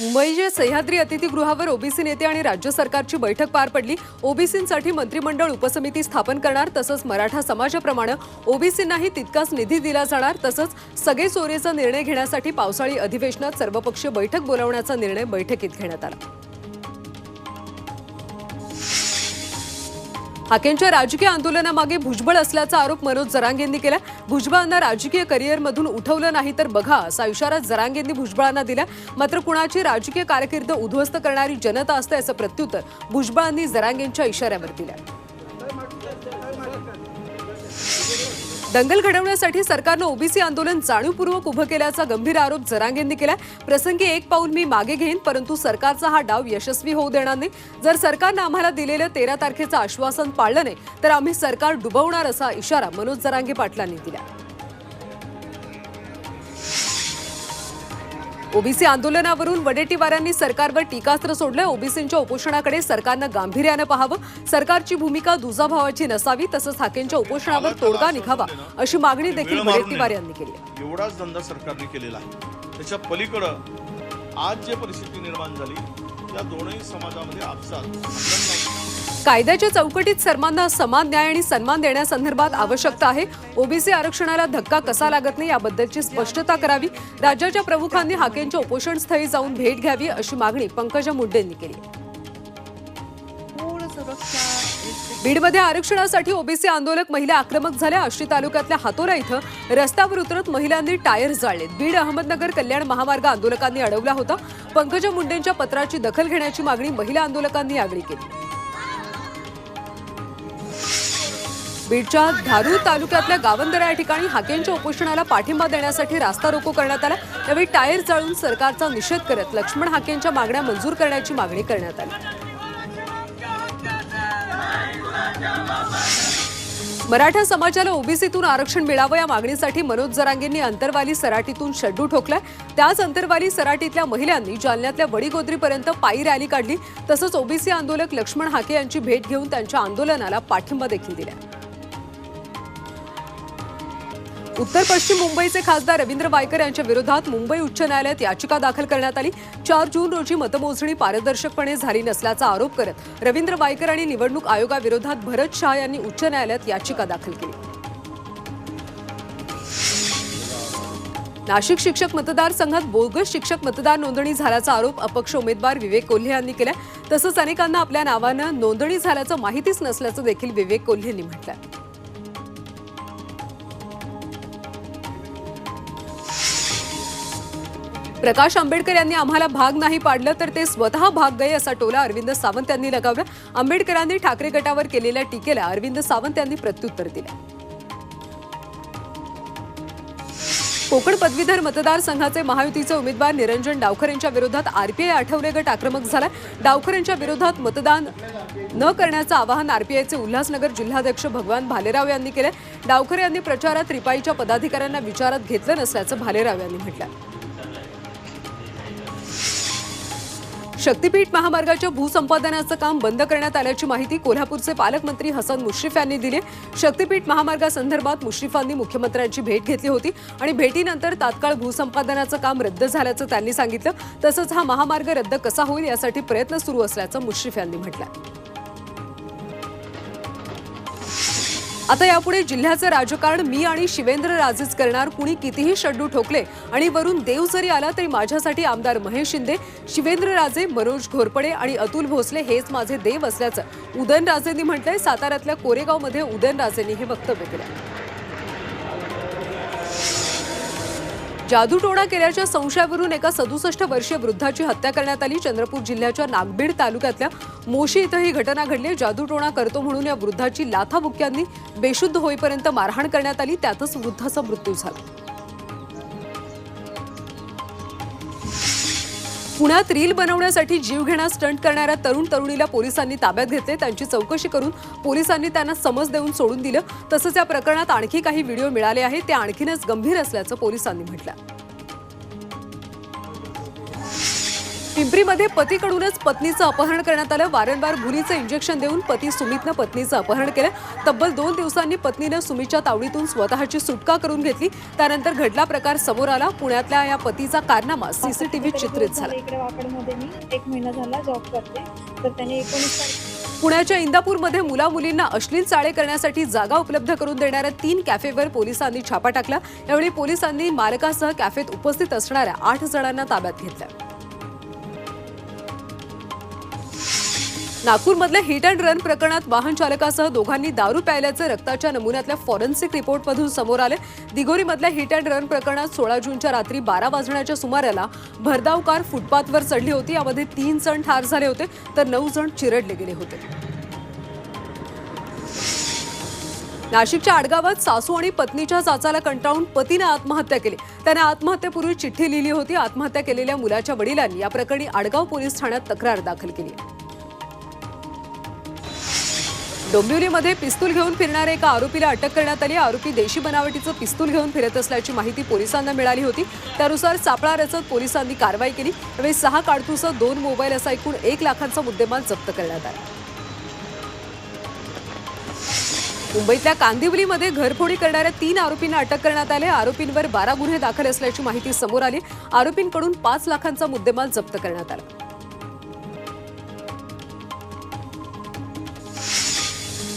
मुंबईच्या सह्याद्री अतिथीगृहावर ओबीसी नेते आणि राज्य सरकारची बैठक पार पडली. ओबीसींसाठी मंत्रिमंडळ उपसमिती स्थापन करणार तसंच मराठा समाजाप्रमाणे ओबीसींनाही तितकाच निधी दिला जाणार तसंच सगळे चोरीचा निर्णय घेण्यासाठी पावसाळी अधिवेशनात सर्वपक्षीय बैठक बोलावण्याचा निर्णय बैठकीत घेण्यात आला. हाकेंच्या राजकीय आंदोलनामागे भुजबळ असल्याचा आरोप मनोज जरांगेंनी केला. भुजबळांना राजकीय करिअरमधून उठवलं नाही तर बघा असा इशारा जरांगेंनी भुजबळांना दिला. मात्र कुणाची राजकीय कारकीर्द उद्ध्वस्त करणारी जनता असते असं प्रत्युत्तर भुजबळांनी जरांगेंच्या इशाऱ्यावर दिलं. दंगल घडवण्यासाठी सरकारनं ओबीसी आंदोलन जाणीवपूर्वक उभं केल्याचा गंभीर आरोप जरांगेंनी केला प्रसंगी एक पाऊल मी मागे घेईन परंतु सरकारचा हा डाव यशस्वी होऊ देणार नाही. जर सरकारनं आम्हाला दिलेलं तेरा तारखेचं आश्वासन पाळलं नाही तर आम्ही सरकार डुबवणार असा इशारा मनोज जरांगे पाटलांनी दिला ओबीसी आंदोलनावरून वडेट्टीवारांनी सरकारवर टीकास्त्र सोडलं. ओबीसींच्या उपोषणाकडे सरकारनं गांभीर्यानं पाहावं. सरकारची भूमिका दुजाभावाची नसावी तसंच हाकेंच्या उपोषणावर तोडगा निघावा अशी मागणी देखील वडेट्टीवार यांनी केली. एवढाच धंदा सरकारने केलेला आहे. त्याच्या पलीकडं आज जे परिस्थिती निर्माण झाली या दोनही समाजामध्ये आपसात कायद्याच्या चौकटीत सर्वांना समान न्याय आणि सन्मान देण्यासंदर्भात आवश्यकता आहे. ओबीसी आरक्षणाला धक्का कसा लागत नाही याबद्दलची स्पष्टता करावी. राज्याच्या प्रमुखांनी हाकेंच्या उपोषणस्थळी जाऊन भेट घ्यावी अशी मागणी पंकजा मुंडेंनी केली. बीडमध्ये आरक्षणासाठी ओबीसी आंदोलक महिला आक्रमक झाल्या. आष्टी तालुक्यातल्या हातोरा इथं रस्त्यावर उतरत महिलांनी टायर जाळलेत. बीड अहमदनगर कल्याण महामार्ग आंदोलकांनी अडवला होता. पंकजा मुंडेंच्या पत्राची दखल घेण्याची मागणी महिला आंदोलकांनी यावेळी केली. बीडच्या धारूर तालुक्यातल्या गावंदरा या ठिकाणी हाकेंच्या उपोषणाला पाठिंबा देण्यासाठी रास्ता रोको करण्यात आला. यावेळी टायर जाळून सरकारचा निषेध करत लक्ष्मण हाकेंच्या मागण्या मंजूर करण्याची मागणी करण्यात आली. मराठा समाजाला ओबीसीतून आरक्षण मिळावं या मागणीसाठी मनोज जरांगेंनी अंतरवाली सराटीतून शड्डू ठोकलाय. त्याच अंतरवाली सराटीतल्या महिलांनी जालन्यातल्या वडीगोद्रीपर्यंत पायी रॅली काढली. तसंच ओबीसी आंदोलक लक्ष्मण हाके यांची भेट घेऊन त्यांच्या आंदोलनाला पाठिंबा देखील दिला उत्तर पश्चिम मुंबईचे खासदार रवींद्र वायकर यांच्या विरोधात मुंबई उच्च न्यायालयात याचिका दाखल करण्यात आली. चार जून रोजी मतमोजणी पारदर्शकपणे झाली नसल्याचा आरोप करत रवींद्र वायकर आणि निवडणूक आयोगाविरोधात भरत शहा यांनी उच्च न्यायालयात याचिका दाखल केली. नाशिक शिक्षक मतदारसंघात बोगस शिक्षक मतदार नोंदणी झाल्याचा आरोप अपक्ष उमेदवार विवेक कोल्हे यांनी केला तसंच अनेकांना आपल्या नावानं नोंदणी झाल्याचं माहितीच नसल्याचं देखील विवेक कोल्हे यांनी म्हटलं प्रकाश आंबेडकर यांनी आम्हाला भाग नाही पाडलं तर ते स्वतः भाग गए असा टोला अरविंद सावंत यांनी लगावला. आंबेडकरांनी ठाकरे गटावर केलेल्या टीकेला अरविंद सावंत यांनी प्रत्युत्तर दिलं. कोकण पदवीधर मतदारसंघाचे महायुतीचे उमेदवार निरंजन डावखर यांच्या विरोधात आरपीआय आठवले गट आक्रमक झाला डावखर यांच्या विरोधात मतदान न करण्याचं आवाहन आरपीआयचे उल्हासनगर जिल्हाध्यक्ष भगवान भालेराव यांनी केलं डावकर यांनी प्रचारात रिपाईच्या पदाधिकाऱ्यांना विचारात घेतलं नसल्याचं भालेराव यांनी म्हटलं शक्तीपीठ महामार्गाच्या भूसंपादनाचं काम बंद करण्यात आल्याची माहिती कोल्हापूरचे पालकमंत्री हसन मुश्रीफ यांनी दिली. शक्तीपीठ महामार्गासंदर्भात मुश्रीफांनी मुख्यमंत्र्यांची भेट घेतली होती आणि भेटीनंतर तात्काळ भूसंपादनाचं काम रद्द झाल्याचं त्यांनी सांगितलं. तसंच हा महामार्ग रद्द कसा होईल यासाठी प्रयत्न सुरू असल्याचं मुश्रीफ यांनी म्हटलं आता यापुढे जिल्ह्याचं राजकारण मी आणि शिवेंद्र राजेच करणार. कुणी कितीही शड्डू ठोकले आणि वरून देव जरी आला तरी माझ्यासाठी आमदार महेश शिंदे शिवेंद्र राजे मनोज घोरपडे आणि अतुल भोसले हेच माझे देव असल्याचं उदयनराजेंनी म्हटलंय. साताऱ्यातल्या कोरेगावमध्ये उदयनराजेंनी हे वक्तव्य केलं जादूटोणा केल्याच्या संशयावरून एका सदुसष्ट वर्षीय वृद्धाची हत्या करण्यात आली. चंद्रपूर जिल्ह्याच्या नागबीड तालुक्यातल्या मोशी इथं ही घटना घडली. जादूटोणा करतो म्हणून या वृद्धाची लाथाबुक्यांनी बेशुद्ध होईपर्यंत मारहाण करण्यात आली. त्यातच वृद्धाचा मृत्यू झाला. पुण्यात रील बनवण्यासाठी जीवघेणा स्टंट करणाऱ्या तरुण तरुणीला पोलिसांनी ताब्यात घेतले. त्यांची चौकशी करून पोलिसांनी त्यांना समज देऊन सोडून दिलं. तसंच या प्रकरणात आणखी काही व्हिडिओ मिळाले आहेत. ते आणखीनच गंभीर असल्याचं पोलिसांनी म्हटलं पिंपरीमध्ये पतीकडूनच पत्नीचं अपहरण करण्यात आलं. वारंवार भुलीचं इंजेक्शन देऊन पती सुमितनं पत्नीचं अपहरण केलं. तब्बल दोन दिवसांनी पत्नीनं सुमितच्या तावडीतून स्वतःची सुटका करून घेतली. त्यानंतर घडला प्रकार समोर आला. पुण्यातल्या या पतीचा कारनामा सीसीटीव्ही चित्रित झाला. इकडे वाकडमध्ये मी एक महिना झाला जॉब करते. तर त्याने एकोणीस तारीख पुण्याच्या इंदापूरमध्ये मुला मुलींना अश्लील चाळे करण्यासाठी जागा उपलब्ध करून देणाऱ्या तीन कॅफेवर पोलिसांनी छापा टाकला. यावेळी पोलिसांनी मालकासह कॅफेत उपस्थित असणाऱ्या आठ जणांना ताब्यात घेतलं. नागपूरमधल्या हिट अँड रन प्रकरणात वाहन चालकासह दोघांनी दारू प्यायल्याचं रक्ताच्या नमुन्यातल्या फॉरेन्सिक रिपोर्टमधून समोर आले दिगोरीमधल्या हिट अँड रन प्रकरणात सोळा जूनच्या रात्री बारा वाजण्याच्या सुमाराला भरधाव कार फुटपाथवर चढली होती. यामध्ये तीन जण ठार झाले होते तर नऊ जण चिरडले गेले होते. नाशिकच्या आडगावात सासू आणि पत्नीच्या चाचाला कंटाळून पतीने आत्महत्या केली. त्याने आत्महत्येपूर्वी चिठ्ठी लिहिली होती. आत्महत्या केलेल्या मुलाच्या वडिलांनी या प्रकरणी आडगाव पोलीस ठाण्यात तक्रार दाखल केली डोंबिवलीमध्ये पिस्तूल घेऊन फिरणाऱ्या एका आरोपीला अटक करण्यात आली. आरोपी देशी बनावटीचं पिस्तूल घेऊन फिरत असल्याची माहिती पोलिसांना मिळाली होती. त्यानुसार सापळा रचत पोलिसांनी कारवाई केली. त्यावेळी सहा काडतुसं दोन मोबाईल असा एकूण एक लाखांचा मुद्देमाल जप्त करण्यात आला. मुंबईतल्या कांदिवलीमध्ये घरफोडी करणाऱ्या तीन आरोपींना अटक करण्यात आले. आरोपींवर बारा गुन्हे दाखल असल्याची माहिती समोर आली. आरोपींकडून पाच लाखांचा मुद्देमाल जप्त करण्यात आला.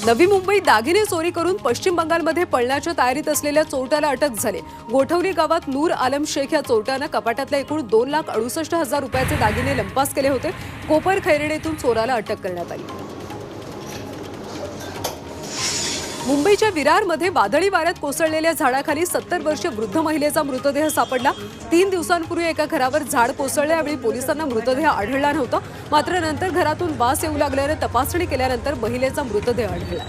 नवी मुंबईत दागिने चोरी करून पश्चिम बंगालमध्ये पळण्याच्या तयारीत असलेल्या चोरट्याला अटक झाली. गोठवली गावात नूर आलम शेख या चोरट्यानं कपाटातल्या एकूण दोन लाख अडुसष्ट हजार रुपयाचे दागिने लंपास केले होते. कोपर खैरेडीतून चोराला अटक करण्यात आली. मुंबईच्या विरारमध्ये वादळी वाऱ्यात कोसळलेल्या झाडाखाली सत्तर वर्षीय वृद्ध महिलेचा मृतदेह सापडला. तीन दिवसांपूर्वी एका घरावर झाड कोसळल्यावेळी पोलिसांना मृतदेह आढळला नव्हता. मात्र नंतर घरातून वास येऊ लागल्यानं तपासणी केल्यानंतर महिलेचा मृतदेह आढळला.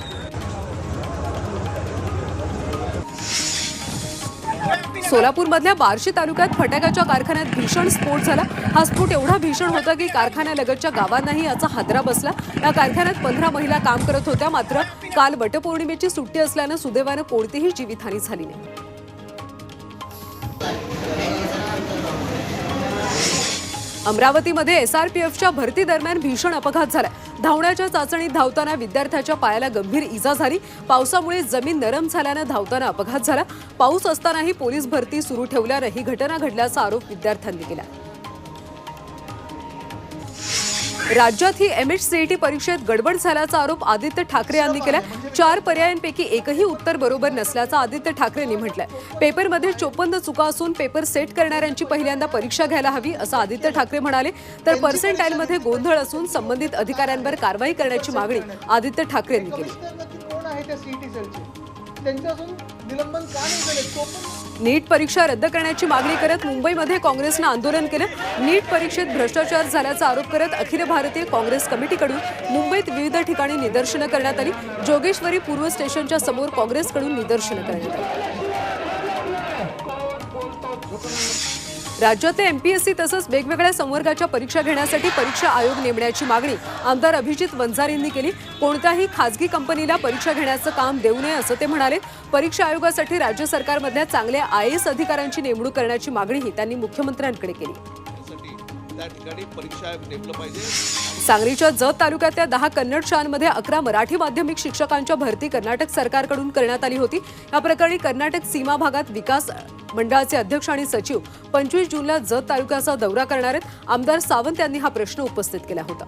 सोलापूरमधल्या बार्शी तालुक्यात फटाक्याच्या कारखान्यात भीषण स्फोट झाला. हा स्फोट एवढा भीषण होता की कारखान्यालगतच्या गावांनाही याचा हादरा बसला. या कारखान्यात पंधरा महिला काम करत होत्या मात्र काल वटपौर्णिमेची सुट्टी असल्यानं सुदैवानं कोणतीही जीवितहानी झाली नाही. अमरावतीमध्ये एसआरपीएफच्या भरती दरम्यान भीषण अपघात झाला धावण्याच्या चाचणीत धावताना विद्यार्थ्याच्या पायाला गंभीर इजा झाली. पावसामुळे जमीन नरम झाल्यानं धावताना अपघात झाला. पाऊस असतानाही पोलीस भरती सुरू ठेवल्यानं ही घटना घडल्याचा आरोप विद्यार्थ्यांनी केला. राज्यात ही एम एच सीईटी परीक्षेत गडबड झाल्याचा आरोप आदित्य ठाकरे यांनी केला चार पर्यायांपैकी एकही उत्तर बरोबर नसल्याचं आदित्य ठाकरेंनी म्हटलंय. पेपरमध्ये चोपन्न चुका असून पेपर सेट करणाऱ्यांची पहिल्यांदा परीक्षा घ्यायला हवी असं आदित्य ठाकरे म्हणाले. तर पर्सेंटाईलमध्ये गोंधळ असून संबंधित अधिकाऱ्यांवर कारवाई करण्याची मागणी आदित्य ठाकरेंनी केली. नीट परीक्षा रद्द करण्याची मागणी करत मुंबईमध्ये काँग्रेसनं आंदोलन केलं. नीट परीक्षेत भ्रष्टाचार झाल्याचा आरोप करत अखिल भारतीय काँग्रेस कमिटीकडून मुंबईत विविध ठिकाणी निदर्शनं करण्यात आली. जोगेश्वरी पूर्व स्टेशनच्या समोर काँग्रेसकडून निदर्शनं करण्यात आली. राज्यातील एमपीएससी तसंच वेगवेगळ्या संवर्गाच्या परीक्षा घेण्यासाठी परीक्षा आयोग नेमण्याची मागणी आमदार अभिजित वंजारींनी केली. कोणत्याही खासगी कंपनीला परीक्षा घेण्याचं काम देऊ नये असं ते म्हणाले. परीक्षा आयोगासाठी राज्य सरकारमधल्या चांगल्या आय एस अधिकाऱ्यांची नेमणूक करण्याची मागणीही त्यांनी मुख्यमंत्र्यांकडे केली. सांगलीच्या जत तालुक्यातल्या दहा कन्नड शाळांमध्ये अकरा मराठी माध्यमिक शिक्षकांच्या भरती कर्नाटक सरकारकडून करण्यात आली होती. या प्रकरणी कर्नाटक सीमा भागात विकास मंडळाचे अध्यक्ष आणि सचिव पंचवीस जूनला जत तालुक्याचा दौरा करणार आहेत. आमदार सावंत यांनी हा प्रश्न उपस्थित केला होता.